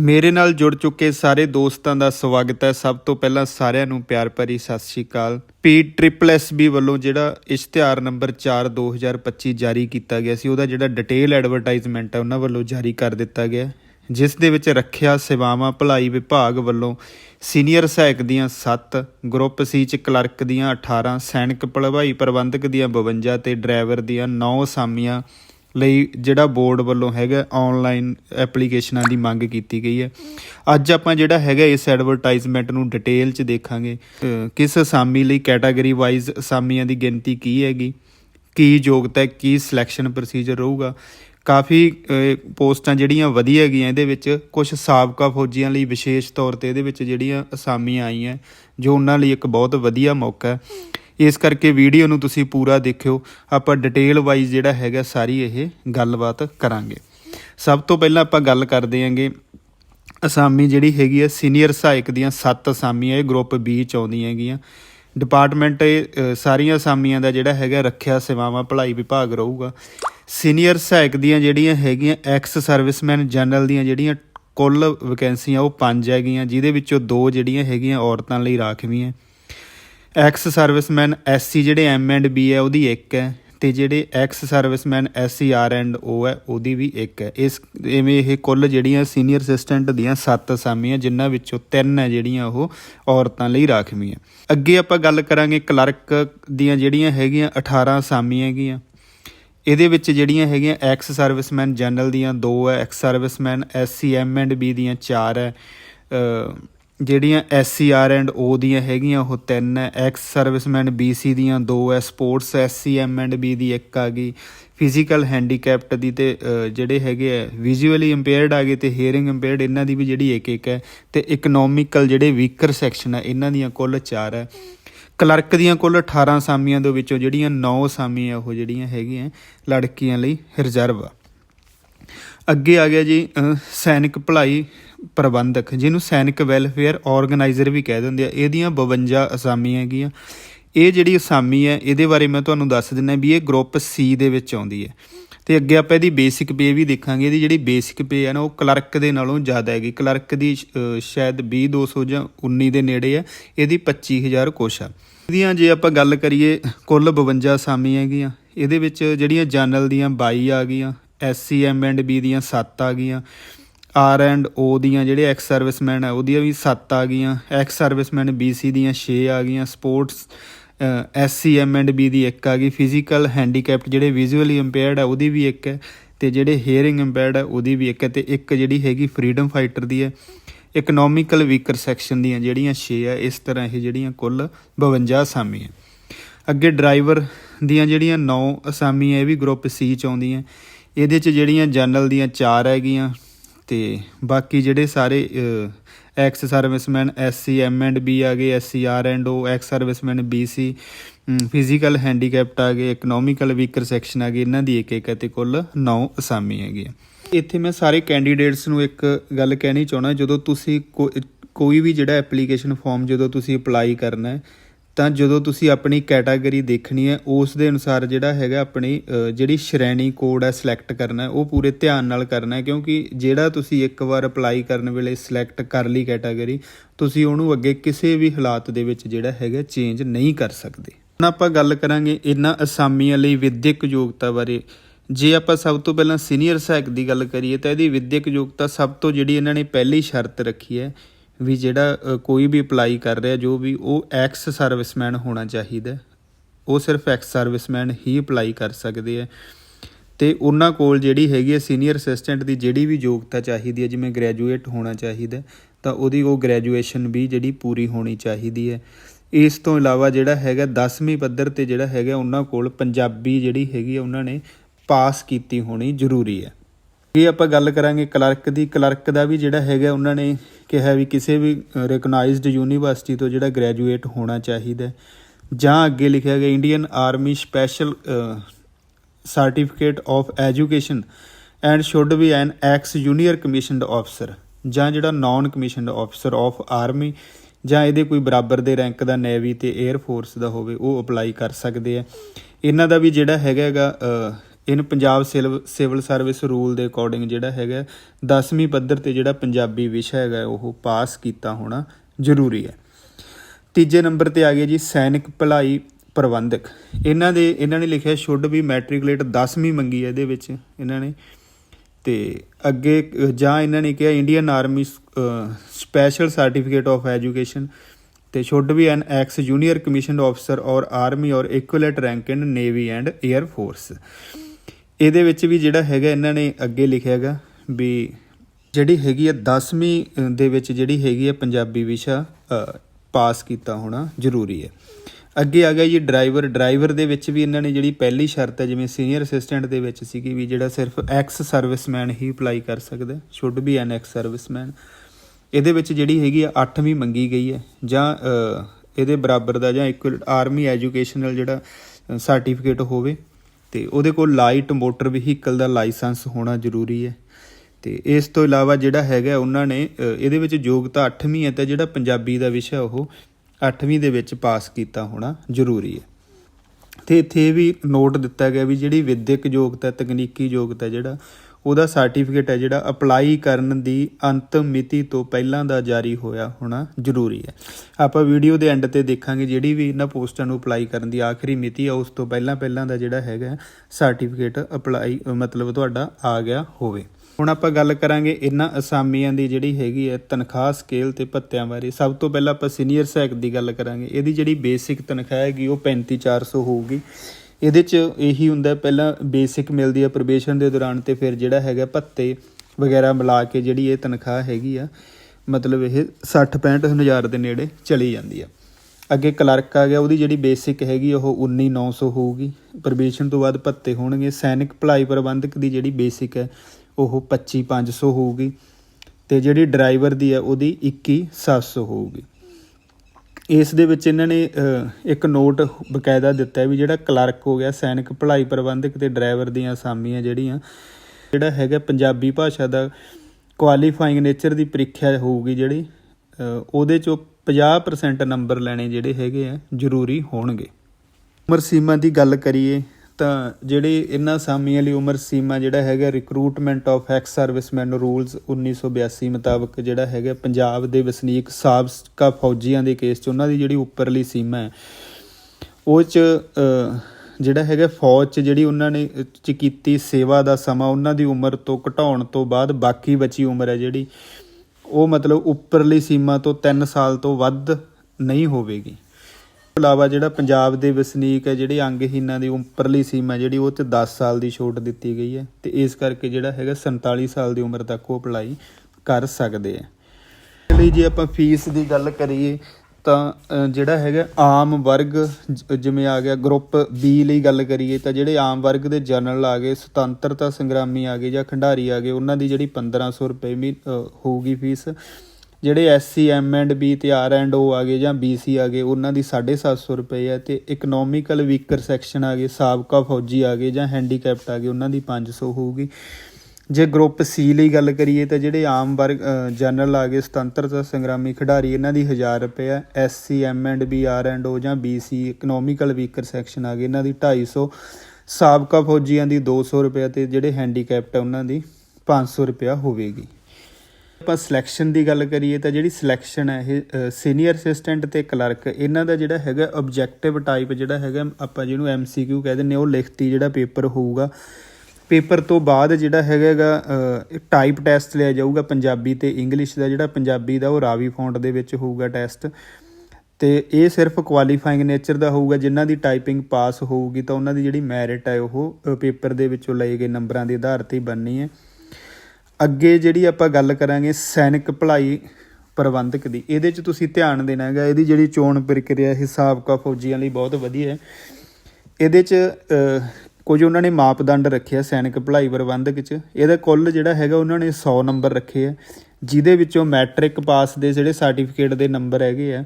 ਮੇਰੇ ਨਾਲ ਜੁੜ ਚੁੱਕੇ ਸਾਰੇ ਦੋਸਤਾਂ ਦਾ ਸਵਾਗਤ ਹੈ। ਸਭ ਤੋਂ ਪਹਿਲਾਂ ਸਾਰਿਆਂ ਨੂੰ ਪਿਆਰ ਭਰੀ ਸਤਿ ਸ਼੍ਰੀ ਅਕਾਲ। ਪੀ ਟ੍ਰਿਪਲ ਐਸ ਬੀ ਵੱਲੋਂ ਜਿਹੜਾ ਇਸ਼ਤਿਹਾਰ ਨੰਬਰ 4 2025 ਜਾਰੀ ਕੀਤਾ ਗਿਆ ਸੀ, ਉਹਦਾ ਜਿਹੜਾ ਡਿਟੇਲ ਐਡਵਰਟਾਈਜ਼ਮੈਂਟ ਹੈ, ਉਹਨਾਂ ਵੱਲੋਂ ਜਾਰੀ ਕਰ ਦਿੱਤਾ ਗਿਆ ਜਿਸ ਦੇ ਵਿੱਚ ਰੱਖਿਆ ਸੇਵਾਵਾਂ ਭਲਾਈ ਵਿਭਾਗ ਵੱਲੋਂ ਸੀਨੀਅਰ ਸਹਾਇਕ ਦੀਆਂ 7 ਗਰੁੱਪ ਸੀ ਚ ਕਲਰਕ ਦੀਆਂ 18 ਸੈਨਿਕ ਭਲਵਾਈ ਪ੍ਰਬੰਧਕ ਦੀਆਂ 52 ਤੇ ਡਰਾਈਵਰ ਦੀਆਂ 9 ਅਸਾਮੀਆਂ ਲਈ ਜਿਹੜਾ ਬੋਰਡ ਵੱਲੋਂ ਹੈਗਾ ਆਨਲਾਈਨ ਐਪਲੀਕੇਸ਼ਨਾਂ ਦੀ ਮੰਗ ਕੀਤੀ ਗਈ ਹੈ। ਅੱਜ ਆਪਾਂ ਜਿਹੜਾ ਹੈਗਾ ਇਸ ਐਡਵਰਟਾਈਜ਼ਮੈਂਟ ਨੂੰ ਡਿਟੇਲ 'ਚ ਦੇਖਾਂਗੇ। ਕਿਸ ਅਸਾਮੀ ਲਈ ਕੈਟਾਗਰੀ ਵਾਈਜ਼ ਅਸਾਮੀਆਂ ਦੀ ਗਿਣਤੀ ਕੀ ਹੈਗੀ, ਕੀ ਯੋਗਤਾ, ਕੀ ਸਿਲੈਕਸ਼ਨ ਪ੍ਰੋਸੀਜਰ ਰਹੂਗਾ। ਕਾਫੀ ਪੋਸਟਾਂ ਜਿਹੜੀਆਂ ਵਧੀਆ ਗਈਆਂ ਇਹਦੇ ਵਿੱਚ ਕੁਝ ਸਾਬਕਾ ਫੌਜੀਆਂ ਲਈ ਵਿਸ਼ੇਸ਼ ਤੌਰ ਤੇ ਇਹਦੇ ਵਿੱਚ ਜਿਹੜੀਆਂ ਅਸਾਮੀਆਂ ਆਈਆਂ, ਜੋ ਉਹਨਾਂ ਲਈ ਇੱਕ ਬਹੁਤ ਵਧੀਆ ਮੌਕਾ ਹੈ। ਇਸ ਕਰਕੇ ਵੀਡੀਓ ਨੂੰ ਤੁਸੀਂ ਪੂਰਾ ਦੇਖਿਓ। ਆਪਾਂ ਡਿਟੇਲ ਵਾਈਜ਼ ਜਿਹੜਾ ਹੈਗਾ ਸਾਰੀ ਇਹ ਗੱਲਬਾਤ ਕਰਾਂਗੇ। ਸਭ ਤੋਂ ਪਹਿਲਾਂ ਆਪਾਂ ਗੱਲ ਕਰਦੇ ਆਂਗੇ ਅਸਾਮੀ ਜਿਹੜੀ ਹੈਗੀ ਹੈ ਸੀਨੀਅਰ ਸਹਾਇਕ ਦੀਆਂ 7 ਅਸਾਮੀਆਂ, ਇਹ ਗਰੁੱਪ ਬੀ ਚ ਆਉਂਦੀਆਂ ਹੈਗੀਆਂ। ਡਿਪਾਰਟਮੈਂਟ ਇਹ ਸਾਰੀਆਂ ਅਸਾਮੀਆਂ ਦਾ ਜਿਹੜਾ ਹੈਗਾ ਰੱਖਿਆ, ਸੇਵਾਵਾਂ, ਭਲਾਈ ਵਿਭਾਗ ਰਹੂਗਾ। ਸੀਨੀਅਰ ਸਹਾਇਕ ਦੀਆਂ ਜਿਹੜੀਆਂ ਹੈਗੀਆਂ ਐਕਸ ਸਰਵਿਸਮੈਨ ਜਨਰਲ ਦੀਆਂ ਜਿਹੜੀਆਂ ਕੁੱਲ ਵੈਕੈਂਸੀਆਂ ਉਹ 5 ਹੈਗੀਆਂ, ਜਿਹਦੇ ਵਿੱਚੋਂ ਦੋ ਜਿਹੜੀਆਂ ਹੈਗੀਆਂ ਔਰਤਾਂ ਲਈ ਰਾਖਵੀਆਂ। ਐਕਸ ਸਰਵਿਸਮੈਨ ਐਸਸੀ ਜਿਹੜੇ ਐਮ ਐਂਡ ਬੀ ਹੈ, ਉਹਦੀ ਇੱਕ ਹੈ ਤੇ ਜਿਹੜੇ ex serviceman SC R and O ਹੈ, ਉਹਦੀ ਵੀ ਇੱਕ ਹੈ। ਇਸ ਐਵੇਂ ਇਹ ਕੁੱਲ ਜਿਹੜੀਆਂ ਸੀਨੀਅਰ ਅਸਿਸਟੈਂਟ ਦੀਆਂ 7 ਅਸਾਮੀਆਂ ਜਿਨ੍ਹਾਂ ਵਿੱਚੋਂ ਤਿੰਨ ਹੈ ਜਿਹੜੀਆਂ ਉਹ ਔਰਤਾਂ ਲਈ ਰਾਖਵੀਆਂ। ਅੱਗੇ ਆਪਾਂ ਗੱਲ ਕਰਾਂਗੇ ਕਲਰਕ ਦੀਆਂ ਜਿਹੜੀਆਂ ਹੈਗੀਆਂ 18 ਅਸਾਮੀਆਂ ਹੈਗੀਆਂ ਇਹਦੇ ਵਿੱਚ ਜਿਹੜੀਆਂ ਹੈਗੀਆਂ ਐਕਸ ਸਰਵਿਸਮੈਨ ਜਨਰਲ ਦੀਆਂ 2 ਹੈ ex serviceman SC M and B ਦੀਆਂ 4 ਹੈ ਜਿਹੜੀਆਂ ਐਸਸੀ ਆਰ ਐਂਡ ਓ ਦੀਆਂ ਹੈਗੀਆਂ, ਉਹ ਤਿੰਨ ਹੈ। ਐਕਸ ਸਰਵਿਸਮੈਨ ਬੀਸੀ ਦੀਆਂ ਦੋ ਹੈ। Sports SC M and B ਦੀ ਇੱਕ ਆ ਗਈ। ਫਿਜ਼ੀਕਲ ਹੈਂਡੀਕੈਪਟ ਦੀ ਤੇ ਜਿਹੜੇ ਹੈਗੇ ਆ ਵਿਜ਼ੂਅਲੀ ਇੰਪੇਅਰਡ ਆ ਗਏ ਤੇ ਹੀਅਰਿੰਗ ਇੰਪੇਅਰਡ ਇਹਨਾਂ ਦੀ ਵੀ ਜਿਹੜੀ ਇੱਕ ਇੱਕ ਹੈ। ਤੇ ਇਕਨੋਮਿਕਲ ਜਿਹੜੇ ਵੀਕਰ ਸੈਕਸ਼ਨ ਹੈ ਇਹਨਾਂ ਦੀਆਂ ਕੁੱਲ 4 ਹੈ। ਕਲਰਕ ਦੀਆਂ ਕੁੱਲ 18 ਅਸਾਮੀਆਂ ਦੇ ਵਿੱਚੋਂ ਜਿਹੜੀਆਂ 9 ਅਸਾਮੀਆਂ ਉਹ ਜਿਹੜੀਆਂ ਹੈਗੀਆਂ ਲੜਕੀਆਂ ਲਈ ਰਿਜ਼ਰਵ ਆ। ਅੱਗੇ ਆ ਗਿਆ ਜੀ ਸੈਨਿਕ ਭਲਾਈ ਪ੍ਰਬੰਧਕ ਜਿਹਨੂੰ ਸੈਨਿਕ ਵੈਲਫੇਅਰ ਆਰਗੇਨਾਈਜ਼ਰ ਵੀ ਕਹਿ ਦਿੰਦੇ ਆ। ਇਹਦੀਆਂ 52 ਅਸਾਮੀਆਂ ਹੈਗੀਆਂ। ਇਹ ਜਿਹੜੀ ਅਸਾਮੀ ਹੈ ਇਹਦੇ ਬਾਰੇ ਮੈਂ ਤੁਹਾਨੂੰ ਦੱਸ ਦਿੰਦਾ ਵੀ ਇਹ ਗਰੁੱਪ ਸੀ ਦੇ ਵਿੱਚ ਆਉਂਦੀ ਹੈ। ਤੇ ਅੱਗੇ ਆਪਾਂ ਇਹਦੀ ਬੇਸਿਕ ਪੇ ਵੀ ਦੇਖਾਂਗੇ। ਇਹਦੀ ਜਿਹੜੀ ਬੇਸਿਕ ਪੇ ਹੈ ਨਾ ਉਹ ਕਲਰਕ ਦੇ ਨਾਲੋਂ ਜ਼ਿਆਦਾ ਹੈਗੀ। ਕਲਰਕ ਦੀ ਅਹ, ਸ਼ਾਇਦ 20200 ਜਾਂ 19 ਦੇ ਨੇੜੇ ਹੈ। ਇਹਦੀ 25000 ਕੁਛ ਆ। ਇਹਦੀਆਂ ਜੇ ਆਪਾਂ ਗੱਲ ਕਰੀਏ ਕੁੱਲ 52 ਅਸਾਮੀਆਂ ਹੈਗੀਆਂ। ਇਹਦੇ ਵਿੱਚ ਜਿਹੜੀਆਂ ਜਨਰਲ ਦੀਆਂ 22 ਆ ਗਈਆਂ ਐਸਸੀ ਐਮ ਐਂਡ ਬੀ ਦੀਆਂ 7 ਆ ਗਈਆਂ। ਆਰ ਐਂਡ ਓ ਦੀਆਂ ਜਿਹੜੇ ਐਕਸ ਸਰਵਿਸਮੈਨ ਹੈ ਉਹਦੀਆਂ ਵੀ 7 ਆ ਗਈਆਂ। ਐਕਸ ਸਰਵਿਸਮੈਨ ਬੀਸੀ ਦੀਆਂ 6 ਆ ਗਈਆਂ। Sports SC M and B ਦੀ ਇੱਕ ਆ ਗਈ। ਫਿਜ਼ੀਕਲ ਹੈਂਡੀਕੈਪਟ ਜਿਹੜੇ ਵਿਜ਼ੂਅਲੀ ਇੰਪੇਅਰਡ ਹੈ ਉਹਦੀ ਵੀ ਇੱਕ ਹੈ। ਤੇ ਜਿਹੜੇ ਹੀਅਰਿੰਗ ਇੰਪੇਅਰਡ ਹੈ ਉਹਦੀ ਵੀ ਇੱਕ ਹੈ। ਤੇ ਇੱਕ ਜਿਹੜੀ ਹੈਗੀ ਫਰੀडम ਫਾਈਟਰ ਦੀ ਹੈ। ਇਕਨੋਮਿਕਲ ਵੀਕਰ ਸੈਕਸ਼ਨ ਦੀਆਂ ਜਿਹੜੀਆਂ 6 ਆ, ਇਸ ਤਰ੍ਹਾਂ ਇਹ ਜਿਹੜੀਆਂ ਕੁੱਲ 52 ਅਸਾਮੀਆਂ ਅੱਗੇ ਡਰਾਈਵਰ ਦੀਆਂ ਜਿਹੜੀਆਂ 9 ਅਸਾਮੀਆਂ ਇਹ ਵੀ ਗਰੁੱਪ ਸੀ ਚ ਆਉਂਦੀਆਂ। ਇਹਦੇ ਚ ਜਿਹੜੀਆਂ ਜਨਰਲ ਦੀਆਂ 4 ਹੈਗੀਆਂ। ਤੇ ਬਾਕੀ ਜਿਹੜੇ ਸਾਰੇ ex serviceman SC M and B ਆ ਗਏ SC R and O ex serviceman BC physical handicapped ਆ ਗਏ ਇਕਨੋਮਿਕਲ ਵੀਕਰ ਸੈਕਸ਼ਨ ਆ ਗਏ, ਇਹਨਾਂ ਦੀ ਇੱਕ ਇੱਕ ਹੈ ਤੇ ਕੁੱਲ 9 ਅਸਾਮੀ ਹੈਗੀ ਆ। ਇੱਥੇ ਮੈਂ ਸਾਰੇ ਕੈਂਡੀਡੇਟਸ ਨੂੰ ਇੱਕ ਗੱਲ ਕਹਿਣੀ ਚਾਹਣਾ ਜਦੋਂ ਤੁਸੀਂ ਕੋ- ਕੋਈ ਵੀ ਜਿਹੜਾ ਐਪਲੀਕੇਸ਼ਨ ਫਾਰਮ ਜਦੋਂ ਤੁਸੀਂ ਅਪਲਾਈ ਕਰਨਾ ਹੈ ਤਾਂ ਜਦੋਂ ਤੁਸੀਂ ਆਪਣੀ ਕੈਟਾਗਰੀ ਦੇਖਣੀ ਹੈ, ਉਸ ਦੇ ਅਨੁਸਾਰ ਜਿਹੜਾ ਹੈਗਾ ਆਪਣੀ ਜਿਹੜੀ ਸ਼੍ਰੇਣੀ ਕੋਡ ਹੈ ਸਿਲੈਕਟ ਕਰਨਾ ਉਹ ਪੂਰੇ ਧਿਆਨ ਨਾਲ ਕਰਨਾ ਹੈ, ਕਿਉਂਕਿ ਜਿਹੜਾ ਤੁਸੀਂ ਇੱਕ ਵਾਰ ਅਪਲਾਈ ਕਰਨ ਵੇਲੇ ਸਿਲੈਕਟ ਕਰ ਲਈ ਕੈਟਾਗਰੀ, ਤੁਸੀਂ ਉਹਨੂੰ ਅੱਗੇ ਕਿਸੇ ਵੀ ਹਾਲਾਤ ਦੇ ਵਿੱਚ ਜਿਹੜਾ ਹੈਗਾ ਚੇਂਜ ਨਹੀਂ ਕਰ ਸਕਦੇ। ਹੁਣ ਆਪਾਂ ਗੱਲ ਕਰਾਂਗੇ ਇਹਨਾਂ ਅਸਾਮੀਆਂ ਲਈ ਵਿਦਿਅਕ ਯੋਗਤਾ ਬਾਰੇ। ਜੇ ਆਪਾਂ ਸਭ ਤੋਂ ਪਹਿਲਾਂ ਸੀਨੀਅਰ ਸਹਾਇਕ ਦੀ ਗੱਲ ਕਰੀਏ, ਤਾਂ ਇਹਦੀ ਵਿਦਿਅਕ ਯੋਗਤਾ ਸਭ ਤੋਂ ਜਿਹੜੀ ਇਹਨਾਂ ਨੇ ਪਹਿਲੀ ਸ਼ਰਤ ਰੱਖੀ ਹੈ ਵੀ ਜਿਹੜਾ ਕੋਈ ਵੀ ਅਪਲਾਈ ਕਰ ਰਿਹਾ, ਜੋ ਵੀ ਉਹ ਐਕਸ ਸਰਵਿਸਮੈਨ ਹੋਣਾ ਚਾਹੀਦਾ ਉਹ ਸਿਰਫ ਐਕਸ ਸਰਵਿਸਮੈਨ ਹੀ ਅਪਲਾਈ ਕਰ ਸਕਦੇ ਆ ਤੇ ਉਹਨਾਂ ਕੋਲ ਜਿਹੜੀ ਹੈਗੀ ਹੈ ਸੀਨੀਅਰ ਅਸਿਸਟੈਂਟ ਦੀ ਜਿਹੜੀ ਵੀ ਯੋਗਤਾ ਚਾਹੀਦੀ ਹੈ, ਜਿਵੇਂ ਗ੍ਰੈਜੂਏਟ ਹੋਣਾ ਚਾਹੀਦਾ ਤਾਂ ਉਹਦੀ ਉਹ ਗ੍ਰੈਜੂਏਸ਼ਨ ਵੀ ਜਿਹੜੀ ਪੂਰੀ ਹੋਣੀ ਚਾਹੀਦੀ ਹੈ। ਇਸ ਤੋਂ ਇਲਾਵਾ ਜਿਹੜਾ ਹੈਗਾ 10ਵੀਂ ਪੱਧਰ ਤੇ ਜਿਹੜਾ ਹੈਗਾ, ਉਹਨਾਂ ਕੋਲ ਪੰਜਾਬੀ ਜਿਹੜੀ ਹੈਗੀ ਹੈ, ਉਹਨਾਂ ਨੇ ਪਾਸ ਕੀਤੀ ਹੋਣੀ ਜ਼ਰੂਰੀ ਹੈ। ਇਹ ਆਪਾਂ ਗੱਲ ਕਰਾਂਗੇ ਕਲਰਕ ਦੀ। ਕਲਰਕ ਦਾ ਵੀ ਜਿਹੜਾ ਹੈਗਾ, ਉਹਨਾਂ ਨੇ ਕਿਹਾ ਵੀ ਕਿਸੇ ਵੀ ਰਿਕਗਨਾਈਜ਼ਡ ਯੂਨੀਵਰਸਿਟੀ ਤੋਂ ਜਿਹੜਾ ਗ੍ਰੈਜੂਏਟ ਹੋਣਾ ਚਾਹੀਦਾ ਜਾਂ ਅੱਗੇ ਲਿਖਿਆ ਗਿਆ Indian army special certificate of education and should be an ex junior commissioned officer ਜਾਂ ਜਿਹੜਾ non commissioned officer of army ਜਾਂ ਇਹਦੇ ਕੋਈ ਬਰਾਬਰ ਦੇ ਰੈਂਕ ਦਾ ਨੇਵੀ ਤੇ 에ਅਰ ਫੋਰਸ ਦਾ ਹੋਵੇ, ਉਹ ਅਪਲਾਈ ਕਰ ਸਕਦੇ ਆ। ਇਹਨਾਂ ਦਾ ਵੀ ਜਿਹੜਾ ਹੈਗਾ ਹੈਗਾ in Punjab civil- civil service rule ਦੇ ਅਕੋਰਡਿੰਗ ਜਿਹੜਾ ਹੈਗਾ 10ਵੀਂ ਪੱਧਰ ਤੇ ਜਿਹੜਾ ਪੰਜਾਬੀ ਵਿਸ਼ਾ ਹੈਗਾ ਉਹ ਪਾਸ ਕੀਤਾ ਹੋਣਾ ਜ਼ਰੂਰੀ ਹੈ। ਤੀਜੇ ਨੰਬਰ ਤੇ ਆ ਗਿਆ ਜੀ, ਸੈਨਿਕ ਭਲਾਈ ਪ੍ਰਬੰਧਕ। ਇਹਨਾਂ ਦੇ ਇਹਨਾਂ ਨੇ ਲਿਖਿਆ ਸ਼ੁੱਡ ਵੀ ਮੈਟ੍ਰਿਕੂਲੇਟ 10ਵੀਂ ਮੰਗੀ ਹੈ ਇਹਦੇ ਵਿੱਚ ਇਹਨਾਂ ਨੇ। ਤੇ ਅੱਗੇ ਜਾਂ ਇਹਨਾਂ ਨੇ ਕਿਹਾ, Indian army special certificate of education. ਤੇ should be an ex junior commissioned officer or army or equivalent rank in navy and air force. ਇਹਦੇ ਵਿੱਚ ਵੀ ਜਿਹੜਾ ਹੈਗਾ ਇਹਨਾਂ ਨੇ ਅੱਗੇ ਲਿਖਿਆ ਹੈਗਾ ਵੀ ਜਿਹੜੀ ਹੈਗੀ ਆ 10ਵੀਂ ਦੇ ਵਿੱਚ ਜਿਹੜੀ ਹੈਗੀ ਹੈ ਪੰਜਾਬੀ ਵਿਸ਼ਾ ਪਾਸ ਕੀਤਾ ਹੋਣਾ ਜ਼ਰੂਰੀ ਹੈ। ਅੱਗੇ ਆ ਗਿਆ ਜੀ ਡਰਾਈਵਰ। ਡਰਾਈਵਰ ਦੇ ਵਿੱਚ ਵੀ ਇਹਨਾਂ ਨੇ ਜਿਹੜੀ ਪਹਿਲੀ ਸ਼ਰਤ ਹੈ, ਜਿਵੇਂ ਸੀਨੀਅਰ ਅਸਿਸਟੈਂਟ ਦੇ ਵਿੱਚ ਸੀਗੀ ਵੀ ਜਿਹੜਾ ਸਿਰਫ ਐਕਸ ਸਰਵਿਸਮੈਨ ਹੀ ਅਪਲਾਈ ਕਰ ਸਕਦਾ should be an ex serviceman. ਇਹਦੇ ਵਿੱਚ ਜਿਹੜੀ ਹੈਗੀ ਆ 8ਵੀਂ ਮੰਗੀ ਗਈ ਹੈ, ਜਾਂ ਇਹਦੇ ਬਰਾਬਰ ਦਾ ਜਾਂ ਇਕੁਅਲ ਆਰਮੀ ਐਜੂਕੇਸ਼ਨਲ ਜਿਹੜਾ ਸਰਟੀਫਿਕੇਟ ਹੋਵੇ। ਤੇ ਉਹਦੇ ਕੋਲ ਲਾਈਟ ਮੋਟਰ ਵਹੀਕਲ ਦਾ ਲਾਇਸੈਂਸ ਹੋਣਾ ਜ਼ਰੂਰੀ ਹੈ। ਤੇ ਇਸ ਤੋਂ ਇਲਾਵਾ ਜਿਹੜਾ ਹੈਗਾ ਉਹਨਾਂ ਨੇ ਇਹਦੇ ਵਿੱਚ ਯੋਗਤਾ 8ਵੀਂ ਹੈ ਤੇ ਜਿਹੜਾ ਪੰਜਾਬੀ ਦਾ ਵਿਸ਼ਾ ਉਹ 8ਵੀਂ ਦੇ ਵਿੱਚ ਪਾਸ ਕੀਤਾ ਹੋਣਾ ਜ਼ਰੂਰੀ ਹੈ। ਤੇ ਇੱਥੇ ਇਹ ਵੀ ਨੋਟ ਦਿੱਤਾ ਗਿਆ ਵੀ ਜਿਹੜੀ ਵਿਦਿਅਕ ਯੋਗਤਾ, ਤਕਨੀਕੀ ਯੋਗਤਾ ਜਿਹੜਾ ਉਹਦਾ ਸਰਟੀਫਿਕੇਟ ਹੈ ਜਿਹੜਾ ਅਪਲਾਈ ਕਰਨ ਦੀ ਅੰਤਮ ਮਿਤੀ ਤੋਂ ਪਹਿਲਾਂ ਦਾ ਜਾਰੀ ਹੋਇਆ ਹੋਣਾ ਜ਼ਰੂਰੀ ਹੈ। ਆਪਾਂ ਵੀਡੀਓ ਦੇ ਐਂਡ ਤੇ ਦੇਖਾਂਗੇ ਜਿਹੜੀ ਵੀ ਇਹਨਾਂ ਪੋਸਟਾਂ ਨੂੰ ਅਪਲਾਈ ਕਰਨ ਦੀ ਆਖਰੀ ਮਿਤੀ ਆ, ਉਸ ਤੋਂ ਪਹਿਲਾਂ ਪਹਿਲਾਂ ਦਾ ਜਿਹੜਾ ਹੈਗਾ ਸਰਟੀਫਿਕੇਟ ਅਪਲਾਈ ਮਤਲਬ ਤੁਹਾਡਾ ਆ ਗਿਆ ਹੋਵੇ। ਹੁਣ ਆਪਾਂ ਗੱਲ ਕਰਾਂਗੇ ਇਹਨਾਂ ਅਸਾਮੀਆਂ ਦੀ ਜਿਹੜੀ ਹੈਗੀ ਹੈ ਤਨਖਾਹ ਸਕੇਲ ਤੇ ਭੱਤਿਆਂ ਬਾਰੇ। ਸਭ ਤੋਂ ਪਹਿਲਾਂ ਆਪਾਂ ਸੀਨੀਅਰ ਸੈਕ ਦੀ ਗੱਲ ਕਰਾਂਗੇ। ਇਹਦੀ ਜਿਹੜੀ ਬੇਸਿਕ ਤਨਖਾਹ ਹੈਗੀ ਉਹ 35400 ਹੋਊਗੀ। ਇਹਦੇ ਚ ਇਹੀ ਹੁੰਦਾ ਪਹਿਲਾਂ ਬੇਸਿਕ ਮਿਲਦੀ ਆ ਪ੍ਰੋਬੇਸ਼ਨ ਦੇ ਦੌਰਾਨ ਤੇ ਫਿਰ ਜਿਹੜਾ ਹੈਗਾ ਭੱਤੇ ਵਗੈਰਾ ਮਿਲਾ ਕੇ ਜਿਹੜੀ ਇਹ ਤਨਖਾਹ ਹੈਗੀ ਆ, ਮਤਲਬ ਇਹ 60 65 ਹਜ਼ਾਰ ਦੇ ਨੇੜੇ ਚਲੀ ਜਾਂਦੀ ਆ। ਅੱਗੇ ਕਲਰਕ ਆ ਗਿਆ, ਉਹਦੀ ਜਿਹੜੀ ਬੇਸਿਕ ਹੈਗੀ ਉਹ 19900 ਹੋਊਗੀ। ਪ੍ਰੋਬੇਸ਼ਨ ਤੋਂ ਬਾਅਦ ਭੱਤੇ ਹੋਣਗੇ, ਸੈਨਿਕ ਭਲਾਈ ਪ੍ਰਬੰਧਕ ਦੀ ਜਿਹੜੀ ਬੇਸਿਕ ਹੈ, ਉਹ 25500 ਹੋਊਗੀ ਤੇ ਜਿਹੜੀ ਡਰਾਈਵਰ ਦੀ ਹੈ ਉਹਦੀ 21700 ਹੋਊਗੀ। ਇਸ ਦੇ ਵਿੱਚ ਇਹਨਾਂ ਨੇ ਇੱਕ ਨੋਟ ਬਕਾਇਦਾ ਦਿੱਤਾ ਹੈ ਵੀ ਜਿਹੜਾ ਕਲਰਕ ਹੋ ਗਿਆ, ਸੈਨਿਕ ਭਲਾਈ ਪ੍ਰਬੰਧਕ ਤੇ ਡਰਾਈਵਰ ਦੀਆਂ ਅਸਾਮੀਆਂ ਜਿਹੜੀਆਂ, ਜਿਹੜਾ ਹੈਗਾ ਪੰਜਾਬੀ ਭਾਸ਼ਾ ਦਾ ਕੁਆਲੀਫਾਈਂਗ ਨੇਚਰ ਦੀ ਪ੍ਰੀਖਿਆ ਹੋਊਗੀ ਜਿਹੜੀ ਉਹਦੇ ਚੋਂ 50% ਨੰਬਰ ਲੈਣੇ ਜਿਹੜੇ ਹੈਗੇ ਆ, ਜ਼ਰੂਰੀ ਹੋਣਗੇ। ਉਮਰ ਸੀਮਾ ਦੀ ਗੱਲ ਕਰੀਏ ਤਾਂ ਜਿਹੜੇ ਇਹਨਾਂ ਅਸਾਮੀਆਂ ਲਈ ਉਮਰ ਸੀਮਾ ਜਿਹੜਾ ਹੈਗਾ recruitment of ex serviceman rules 1982 ਮੁਤਾਬਕ ਜਿਹੜਾ ਹੈਗਾ ਪੰਜਾਬ ਦੇ ਵਸਨੀਕ ਸਾਬਕਾ ਫੌਜੀਆਂ ਦੇ ਕੇਸ 'ਚ ਉਹਨਾਂ ਦੀ ਜਿਹੜੀ ਉੱਪਰਲੀ ਸੀਮਾ ਹੈ, ਉਹ 'ਚ ਜਿਹੜਾ ਹੈਗਾ ਫੌਜ 'ਚ ਜਿਹੜੀ ਉਹਨਾਂ ਨੇ 'ਚ ਕੀਤੀ ਸੇਵਾ ਦਾ ਸਮਾਂ ਉਹਨਾਂ ਦੀ ਉਮਰ ਤੋਂ ਘਟਾਉਣ ਤੋਂ ਬਾਅਦ ਬਾਕੀ ਬਚੀ ਉਮਰ ਹੈ ਜਿਹੜੀ, ਉਹ ਮਤਲਬ ਉੱਪਰਲੀ ਸੀਮਾ ਤੋਂ 3 ਸਾਲ ਤੋਂ ਵੱਧ ਨਹੀਂ ਹੋਵੇਗੀ। ਇਲਾਵਾ ਜਿਹੜਾ ਪੰਜਾਬ ਦੇ ਵਸਨੀਕ ਹੈ, ਜਿਹੜੇ ਅੰਗਹੀਨਾਂ ਦੀ ਉੱਪਰਲੀ ਸੀਮਾ ਜਿਹੜੀ ਉਹ ਤੇ 10 ਸਾਲ ਦੀ ਛੋਟ ਦਿੱਤੀ ਗਈ ਹੈ ਤੇ ਇਸ ਕਰਕੇ ਜਿਹੜਾ ਹੈਗਾ 47 ਸਾਲ ਦੀ ਉਮਰ ਤੱਕ ਉਹ ਅਪਲਾਈ ਕਰ ਸਕਦੇ ਆ ਲਈ ਜੇ ਆਪਾਂ ਫੀਸ ਦੀ ਗੱਲ ਕਰੀਏ ਤਾਂ ਜਿਹੜਾ ਹੈਗਾ ਆਮ ਵਰਗ, ਜ- ਜਿਵੇਂ ਆ ਗਿਆ ਗਰੁੱਪ B ਲਈ ਗੱਲ ਕਰੀਏ ਤਾਂ ਜਿਹੜੇ ਆਮ ਵਰਗ ਦੇ ਜਨਰਲ ਆ ਗਏ, ਸੁਤੰਤਰਤਾ ਸੰਗਰਾਮੀ ਆ ਗਏ ਜਾਂ ਖੰਡਾਰੀ ਆ ਗਏ, ਉਹਨਾਂ ਦੀ ਜਿਹੜੀ 1500 ਰੁਪਏ ਮੀ ਹੋਊਗੀ ਫੀਸ ਜਿਹੜੇ ਐਸਸੀ ਐਮ ਐਂਡ ਬੀ ਤੇ ਆਰ ਐਂਡ ਓ ਆ ਗਏ ਜਾਂ ਬੀਸੀ ਆ ਗਏ, ਉਹਨਾਂ ਦੀ 750 ਰੁਪਏ ਹੈ ਤੇ ਇਕਨੋਮਿਕਲ ਵੀਕਰ ਸੈਕਸ਼ਨ ਆ ਗਏ, ਸਾਬਕਾ ਫੌਜੀ ਆ ਗਏ ਜਾਂ ਹੈਂਡੀਕੈਪਟ ਆ ਗਏ, ਉਹਨਾਂ ਦੀ 500 ਹੋਊਗੀ। ਜੇ ਗਰੁੱਪ ਸੀ ਲਈ ਗੱਲ ਕਰੀਏ ਤਾਂ ਜਿਹੜੇ ਆਮ ਵਰਗ ਜਨਰਲ ਆ ਗਏ, ਸੁਤੰਤਰਤਾ ਸੰਗਰਾਮੀ ਖਿਡਾਰੀ, ਇਹਨਾਂ ਦੀ 1000 ਰੁਪਏ ਹੈ SC M and B R and O ਜਾਂ ਬੀਸੀ ਇਕਨੋਮਿਕਲ ਵੀਕਰ ਸੈਕਸ਼ਨ ਆ ਗਏ, ਇਹਨਾਂ ਦੀ 250 ਸਾਬਕਾ ਫੌਜੀਆਂ ਦੀ 200 ਰੁਪਏ ਤੇ ਜਿਹੜੇ ਹੈਂਡੀਕੈਪਟ ਆ, ਉਹਨਾਂ ਦੀ 500 ਰੁਪਏ ਹੋਵੇਗੀ। ਆਪਾਂ ਸਿਲੈਕਸ਼ਨ ਦੀ ਗੱਲ ਕਰੀਏ ਤਾਂ ਜਿਹੜੀ ਸਿਲੈਕਸ਼ਨ ਹੈ, ਇਹ ਸੀਨੀਅਰ ਅਸਿਸਟੈਂਟ ਤੇ ਕਲਰਕ ਇਹਨਾਂ ਦਾ ਜਿਹੜਾ ਹੈਗਾ ਆਬਜੈਕਟਿਵ ਟਾਈਪ ਜਿਹੜਾ ਹੈਗਾ, ਆਪਾਂ ਜਿਹਨੂੰ ਐਮਸੀਕਿਊ ਕਹਿੰਦੇ ਨੇ ਉਹ ਲਿਖਤੀ ਜਿਹੜਾ ਪੇਪਰ ਹੋਊਗਾ। ਪੇਪਰ ਤੋਂ ਬਾਅਦ ਜਿਹੜਾ ਹੈਗਾ ਟਾਈਪ ਟੈਸਟ ਲਿਆ ਜਾਊਗਾ, ਪੰਜਾਬੀ ਤੇ ਇੰਗਲਿਸ਼ ਦਾ ਜਿਹੜਾ ਪੰਜਾਬੀ ਦਾ, ਉਹ ਰਾਵੀ ਫੌਂਟ ਦੇ ਵਿੱਚ ਹੋਊਗਾ ਟੈਸਟ ਤੇ ਇਹ ਸਿਰਫ ਕੁਆਲੀਫਾਈਂਗ ਨੇਚਰ ਦਾ ਹੋਊਗਾ, ਜਿਨ੍ਹਾਂ ਦੀ ਟਾਈਪਿੰਗ ਪਾਸ ਹੋਊਗੀ ਤਾਂ ਉਹਨਾਂ ਦੀ ਜਿਹੜੀ ਮੈਰਿਟ ਹੈ, ਉਹ ਪੇਪਰ ਦੇ ਵਿੱਚੋਂ ਲਏ ਗਏ ਨੰਬਰਾਂ ਦੇ ਆਧਾਰ ਤੇ ਬਣਨੀ ਹੈ। ਅੱਗੇ ਜਿਹੜੀ ਆਪਾਂ ਗੱਲ ਕਰਾਂਗੇ ਸੈਨਿਕ ਭਲਾਈ ਪ੍ਰਬੰਧਕ ਦੀ, ਇਹਦੇ 'ਚ ਤੁਸੀਂ ਧਿਆਨ ਦੇਣਾ ਹੈਗਾ, ਇਹਦੀ ਜਿਹੜੀ ਚੋਣ ਪ੍ਰਕਿਰਿਆ ਇਹ ਸਾਬਕਾ ਫੌਜੀਆਂ ਲਈ ਬਹੁਤ ਵਧੀਆ ਹੈ। ਇਹਦੇ 'ਚ ਕੁਝ ਉਹਨਾਂ ਨੇ ਮਾਪਦੰਡ ਰੱਖਿਆ ਸੈਨਿਕ ਭਲਾਈ ਪ੍ਰਬੰਧਕ 'ਚ। ਇਹਦਾ ਕੁੱਲ ਜਿਹੜਾ ਹੈਗਾ, ਉਹਨਾਂ ਨੇ 100 ਨੰਬਰ ਰੱਖੇ ਆ, ਜਿਹਦੇ ਵਿੱਚੋਂ ਮੈਟ੍ਰਿਕ ਪਾਸ ਦੇ ਜਿਹੜੇ ਸਰਟੀਫਿਕੇਟ ਦੇ ਨੰਬਰ ਹੈਗੇ ਆ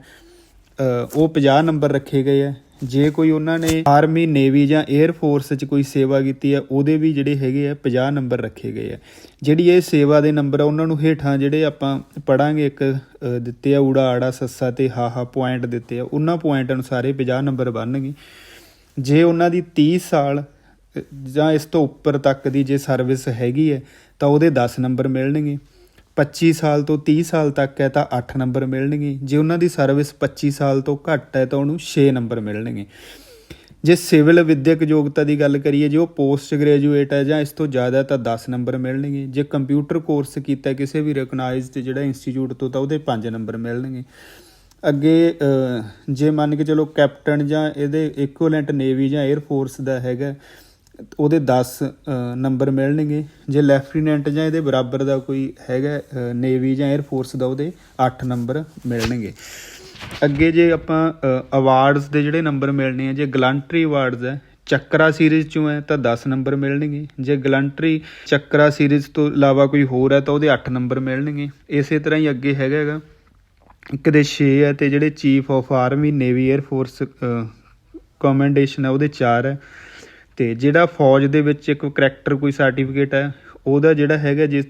ਉਹ 50 ਨੰਬਰ ਰੱਖੇ ਗਏ ਆ। ਜੇ ਕੋਈ ਉਹਨਾਂ ਨੇ ਆਰਮੀ ਨੇਵੀ ਜਾਂ 에ਅਰ ਫੋਰਸ 'ਚ ਕੋਈ ਸੇਵਾ ਕੀਤੀ ਹੈ ਉਹਦੇ ਵੀ ਜਿਹੜੇ ਹੈਗੇ ਆ 50 ਨੰਬਰ ਰੱਖੇ ਗਏ ਆ। ਜਿਹੜੀ ਇਹ ਸੇਵਾ ਦੇ ਨੰਬਰ ਆ, ਉਹਨਾਂ ਨੂੰ ਹੇਠਾਂ ਜਿਹੜੇ ਆਪਾਂ ਪੜਾਂਗੇ ਇੱਕ ਦਿੱਤੇ ਆ ਊੜਾ ਆੜਾ, ਸੱਸਾ ਤੇ ਹਾਹਾ ਪੁਆਇੰਟ ਦਿੱਤੇ ਆ, ਉਹਨਾਂ ਪੁਆਇੰਟ ਅਨੁਸਾਰ ਇਹ 50 ਨੰਬਰ ਬਣਨਗੇ। ਜੇ ਉਹਨਾਂ ਦੀ 30 ਸਾਲ ਜਾਂ ਇਸ ਤੋਂ ਉੱਪਰ ਤੱਕ ਦੀ ਜੇ ਸਰਵਿਸ ਹੈਗੀ ਹੈ ਤਾਂ ਉਹਦੇ 10 ਨੰਬਰ ਮਿਲਣਗੇ। 25 ਸਾਲ ਤੋਂ 30 ਸਾਲ ਤੱਕ ਹੈ ਤਾਂ 8 ਨੰਬਰ ਮਿਲਣਗੇ। ਜੇ ਉਹਨਾਂ ਦੀ ਸਰਵਿਸ 25 ਸਾਲ ਤੋਂ ਘੱਟ ਹੈ ਤਾਂ ਉਹਨੂੰ 6 ਨੰਬਰ ਮਿਲਣਗੇ। ਜੇ ਸਿਵਲ ਵਿਦਿਅਕ ਯੋਗਤਾ ਦੀ ਗੱਲ ਕਰੀਏ, ਜੇ ਉਹ ਪੋਸਟ ਗ੍ਰੈਜੂਏਟ ਹੈ ਜਾਂ ਇਸ ਤੋਂ ਜ਼ਿਆਦਾ ਤਾਂ 10 ਨੰਬਰ ਮਿਲਣਗੇ। ਜੇ ਕੰਪਿਊਟਰ ਕੋਰਸ ਕੀਤਾ ਕਿਸੇ ਵੀ ਰਿਕਗਨਾਈਜ਼ਡ ਜਿਹੜਾ ਇੰਸਟੀਚਿਊਟ ਤੋਂ, ਤਾਂ ਉਹਦੇ 5 ਨੰਬਰ ਮਿਲਣਗੇ। ਅੱਗੇ ਜੇ ਮੰਨ ਕੇ ਚਲੋ ਕੈਪਟਨ ਜਾਂ ਇਹਦੇ ਇਕੁਇਵਲੈਂਟ ਨੇਵੀ ਜਾਂ 에ਅਰ ਫੋਰਸ ਦਾ ਹੈਗਾ ਉਹਦੇ 10 ਨੰਬਰ ਮਿਲਣਗੇ। ਜੇ ਲੈਫਟੀਨੈਂਟ ਜਾਂ ਇਹਦੇ ਬਰਾਬਰ ਦਾ ਕੋਈ ਹੈਗਾ ਨੇਵੀ ਜਾਂ 에ਅਰ ਫੋਰਸ ਦਾ, ਉਹਦੇ 8 ਨੰਬਰ ਮਿਲਣਗੇ। ਅੱਗੇ ਜੇ ਆਪਾਂ ਅਵਾਰਡਸ ਦੇ ਜਿਹੜੇ ਨੰਬਰ ਮਿਲਣੇ ਆ, ਜੇ ਗਲੰਟਰੀ ਅਵਾਰਡਸ ਹੈ, ਚੱਕਰਾ ਸੀਰੀਜ਼ ਚੋਂ ਹੈ, ਤਾਂ 10 ਨੰਬਰ ਮਿਲਣਗੇ। ਜੇ ਗਲੰਟਰੀ ਚੱਕਰਾ ਸੀਰੀਜ਼ ਤੋਂ ਇਲਾਵਾ ਕੋਈ ਹੋਰ ਹੈ, ਤਾਂ ਉਹਦੇ 8 ਨੰਬਰ ਮਿਲਣਗੇ। ਇਸੇ ਤਰ੍ਹਾਂ ਹੀ ਅੱਗੇ ਹੈਗਾ ਹੈਗਾ। ਇੱਕ ਦੇ 6 ਹੈ, ਤੇ ਜਿਹੜੇ chief of army navy air force commendation ਹੈ, ਉਹਦੇ 4 ਹੈ। ਤੇ ਜਿਹੜਾ ਫੌਜ ਦੇ ਵਿੱਚ ਇੱਕ ਕਰੈਕਟਰ ਕੋਈ ਸਰਟੀਫਿਕੇਟ ਹੈ, ਉਹਦਾ ਜਿਹੜਾ ਹੈਗਾ ਜੇ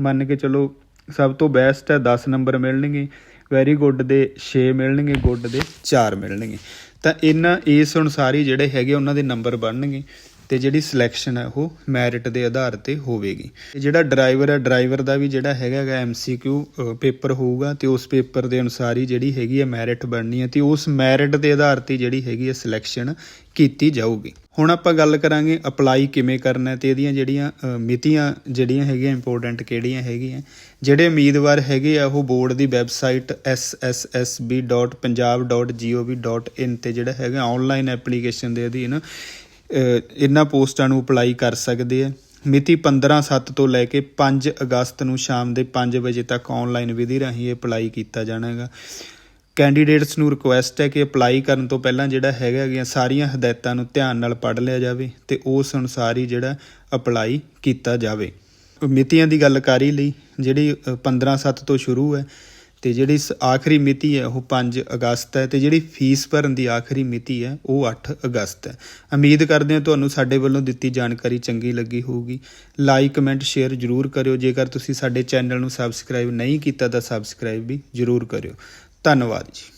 ਮੰਨ ਕੇ ਚਲੋ ਸਭ ਤੋਂ ਬੈਸਟ ਹੈ 10 ਨੰਬਰ ਮਿਲਣਗੇ ਵੈਰੀ ਗੁੱਡ ਦੇ 6 ਮਿਲਣਗੇ ਗੁੱਡ ਦੇ 4 ਮਿਲਣਗੇ। ਤਾਂ ਇਹਨਾਂ, ਇਸ ਅਨੁਸਾਰ ਹੀ ਜਿਹੜੇ ਹੈਗੇ ਉਹਨਾਂ ਦੇ ਨੰਬਰ ਬਣਨਗੇ। ਤੇ ਜਿਹੜੀ ਸਿਲੈਕਸ਼ਨ ਹੈ, ਉਹ ਮੈਰਿਟ ਦੇ ਆਧਾਰ ਤੇ ਹੋਵੇਗੀ। ਤੇ ਜਿਹੜਾ ਡਰਾਈਵਰ ਹੈ ਡਰਾਈਵਰ ਦਾ ਵੀ ਜਿਹੜਾ ਹੈਗਾ ਹੈਗਾ ਐਮਸੀਕਿਊ ਪੇਪਰ ਹੋਊਗਾ ਤੇ ਉਸ ਪੇਪਰ ਦੇ ਅਨੁਸਾਰ ਹੀ ਜਿਹੜੀ ਹੈਗੀ ਹੈ ਮੈਰਿਟ ਬਣਨੀ ਹੈ ਤੇ ਉਸ ਮੈਰਿਟ ਦੇ ਆਧਾਰ ਤੇ ਜਿਹੜੀ ਹੈਗੀ ਹੈ ਸਿਲੈਕਸ਼ਨ ਕੀਤੀ ਜਾਊਗੀ। ਹੁਣ ਆਪਾਂ ਗੱਲ ਕਰਾਂਗੇ ਅਪਲਾਈ ਕਿਵੇਂ ਕਰਨਾ ਹੈ ਤੇ ਇਹਦੀਆਂ ਜਿਹੜੀਆਂ ਮਿਤੀਆਂ ਜਿਹੜੀਆਂ ਹੈਗੀਆਂ ਇੰਪੋਰਟੈਂਟ ਕਿਹੜੀਆਂ ਹੈਗੀਆਂ। ਜਿਹੜੇ ਉਮੀਦਵਾਰ ਹੈਗੇ ਆ, ਉਹ ਬੋਰਡ ਦੀ ਵੈਬਸਾਈਟ ssσb.punjab.gov.in ਤੇ ਜਿਹੜਾ ਹੈਗਾ ਆਨਲਾਈਨ ਐਪਲੀਕੇਸ਼ਨ ਦੇ ਅਧੀਨ ਇਹਨਾਂ ਪੋਸਟਾਂ ਨੂੰ ਅਪਲਾਈ ਕਰ ਸਕਦੇ ਆ। ਮਿਤੀ 15/7 ਤੋਂ ਲੈ ਕੇ 5 ਅਗਸਤ ਨੂੰ ਸ਼ਾਮ ਦੇ 5 ਵਜੇ ਤੱਕ ਆਨਲਾਈਨ ਵਿਧੀ ਰਾਹੀਂ ਅਪਲਾਈ ਕੀਤਾ ਜਾਣਾ ਹੈਗਾ ਕੈਂਡੀਡੇਟਸ ਨੂੰ ਰਿਕੁਐਸਟ ਹੈ ਕਿ ਅਪਲਾਈ ਕਰਨ ਤੋਂ ਪਹਿਲਾਂ ਜਿਹੜਾ ਹੈਗਾ ਗਿਆ ਸਾਰੀਆਂ ਹਦਾਇਤਾਂ ਨੂੰ ਧਿਆਨ ਨਾਲ ਪੜ੍ਹ ਲਿਆ ਜਾਵੇ ਤੇ ਉਸ ਅਨੁਸਾਰ ਹੀ ਜਿਹੜਾ ਅਪਲਾਈ ਕੀਤਾ ਜਾਵੇ। ਮਿਤੀਆਂ ਦੀ ਗੱਲ ਕਰੀ ਲਈ, ਜਿਹੜੀ 15/7 ਤੋਂ ਸ਼ੁਰੂ ਹੈ ਤੇ ਜਿਹੜੀ ਸ- ਆਖਰੀ ਮਿਤੀ ਹੈ ਉਹ 5 ਅਗਸਤ ਹੈ ਤੇ ਜਿਹੜੀ ਫੀਸ ਭਰਨ ਦੀ ਆਖਰੀ ਮਿਤੀ ਹੈ ਉਹ 8 ਅਗਸਤ ਹੈ। ਉਮੀਦ ਕਰਦੇ ਹਾਂ ਤੁਹਾਨੂੰ ਸਾਡੇ ਵੱਲੋਂ ਦਿੱਤੀ ਜਾਣਕਾਰੀ ਚੰਗੀ ਲੱਗੀ ਹੋਊਗੀ। ਲਾਈਕ, ਕਮੈਂਟ, ਸ਼ੇਅਰ ਜਰੂਰ ਕਰਿਓ। ਜੇਕਰ ਤੁਸੀਂ ਸਾਡੇ ਚੈਨਲ ਨੂੰ ਸਬਸਕ੍ਰਾਈਬ ਨਹੀਂ ਕੀਤਾ ਤਾਂ ਸਬਸਕ੍ਰਾਈਬ ਵੀ ਜਰੂਰ ਕਰਿਓ। ਧੰਨਵਾਦ ਜੀ।